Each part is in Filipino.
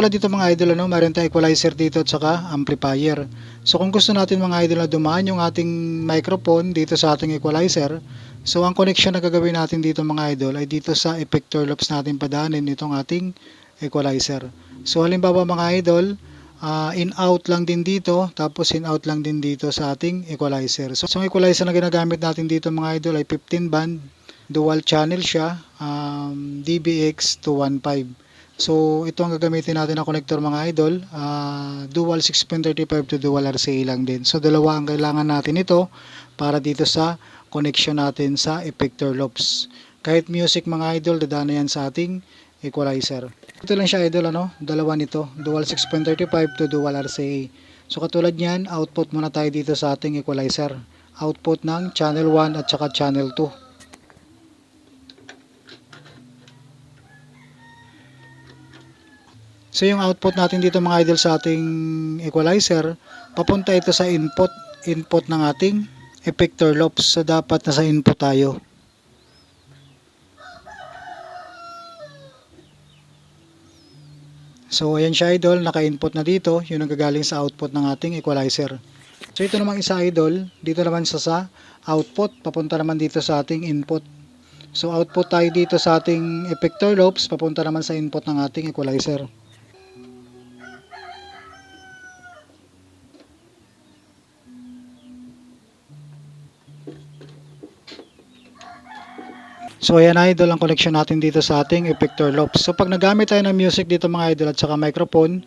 Wala dito mga idol, ano, mayroon tayong equalizer dito at saka amplifier. So kung gusto natin mga idol na dumaan yung ating microphone dito sa ating equalizer, so ang connection na gagawin natin dito mga idol ay dito sa effector loops natin padaanin itong ating equalizer. So halimbawa mga idol, ah, in-out lang din dito, tapos in-out lang din dito sa ating equalizer. So, so ang equalizer na ginagamit natin dito mga idol ay 15 band, dual channel siya, um, DBX 215. So ito ang gagamitin natin na connector mga idol, ah, dual 6.35 to dual RCA lang din. So dalawa ang kailangan natin ito para dito sa connection natin sa effector loops. Kahit music mga idol, dadaan na yan sa ating equalizer. Ito lang siya idol ano, dalawa nito, dual 6.35 to dual RCA. So katulad niyan, output muna tayo dito sa ating equalizer. Output ng channel 1 at saka channel 2. So yung output natin dito mga idol sa ating equalizer, papunta ito sa input, input ng ating effector loops. So dapat nasa input tayo. So ayan siya idol, naka-input na dito, yun ang gagaling sa output ng ating equalizer. So ito namang isa idol, dito naman sa sa output, papunta naman dito sa ating input. So output tayo dito sa ating effector loops, papunta naman sa input ng ating equalizer. So ayan idol ang connection natin dito sa ating effector loops. So pag nagamit tayo ng music dito mga idol at saka microphone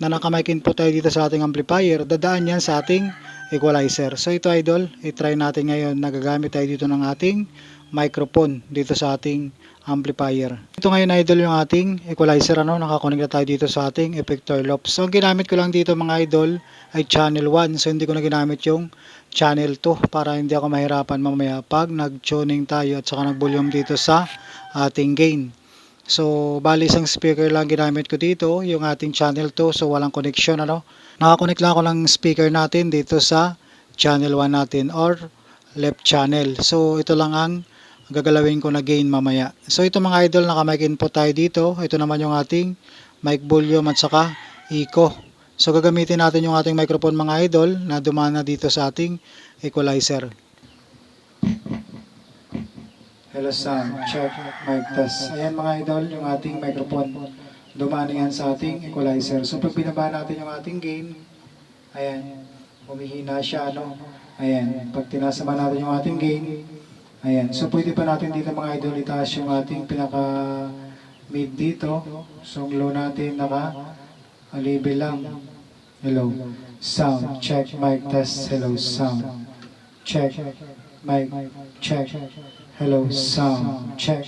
na naka-mic input tayo dito sa ating amplifier, dadaan yan sa ating equalizer. So ito idol, i-try natin ngayon na gagamit tayo dito ng ating microphone dito sa ating amplifier. Ito ngayon idol yung ating equalizer ano, nakakonect na tayo dito sa ating effector loops. So ang ginamit ko lang dito mga idol ay channel 1. So hindi ko na ginamit yung channel 2 para hindi ako mahirapan mamaya pag nag-tuning tayo at saka nag-volume dito sa ating gain. So, bali isang speaker lang ginamit ko dito, yung ating channel 2, so walang connection ano. Nakakonect lang ako ng speaker natin dito sa channel 1 natin or left channel. So, ito lang ang gagalawin ko na gain mamaya. So, ito mga idol, naka-mic input tayo dito. Ito naman yung ating mic volume at saka echo. So gagamitin natin yung ating microphone mga idol na dumana dito sa ating equalizer. Hello sound, check, mic test. Ayan mga idol, yung ating microphone. Dumana yan sa ating equalizer. So pag binaba natin yung ating gain, ayan, humihina siya, ano? Ayan, pag tinasama natin yung ating gain, ayan. So pwede pa natin dito mga idol itaas yung ating pinaka mid dito. So ang low natin naka label lang. Hello. Sound. Check. Mic test. Hello. Sound. Check. Mic. Check. Hello. Sound. Check.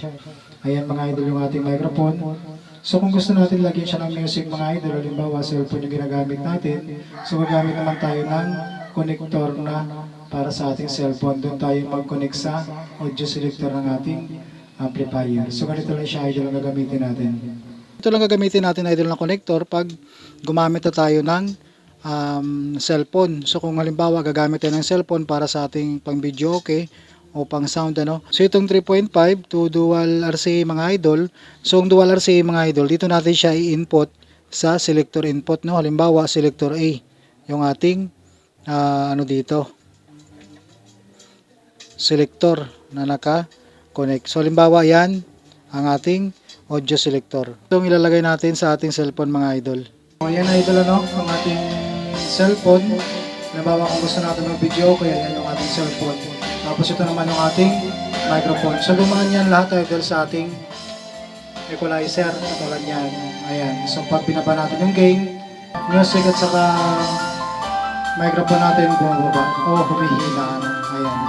Ayan mga idol yung ating microphone. So kung gusto natin lagyan siya ng music mga idol, halimbawa cellphone yung ginagamit natin, so gagamit naman tayo ng connector na para sa ating cellphone. Doon tayo mag-connect sa audio selector ng ating amplifier. So ganito lang siya idol ang gagamitin natin. Ito lang gagamitin natin idol na connector pag gumamit na tayo ng um, cellphone. So kung halimbawa gagamit tayo ng cellphone para sa ating pang video okay o pang sound ano. So itong 3.5 to dual RCA mga idol. So ang dual RCA mga idol, dito natin siya i-input sa selector input no. Halimbawa selector A yung ating ah, ano dito selector na naka connect. So halimbawa yan ang ating audio selector. Ito ang ilalagay natin sa ating cellphone mga idol. So yan idol ano, ang ating cellphone. Halimbawa kung gusto natin mag-video, kaya yan yung ating cellphone. Tapos ito naman yung ating microphone. So dumaan yan lahat idol sa ating equalizer. Katulad yan. Ayan. So pag binaba natin yung gain, music at saka microphone natin bumababa o humihina. Ayan.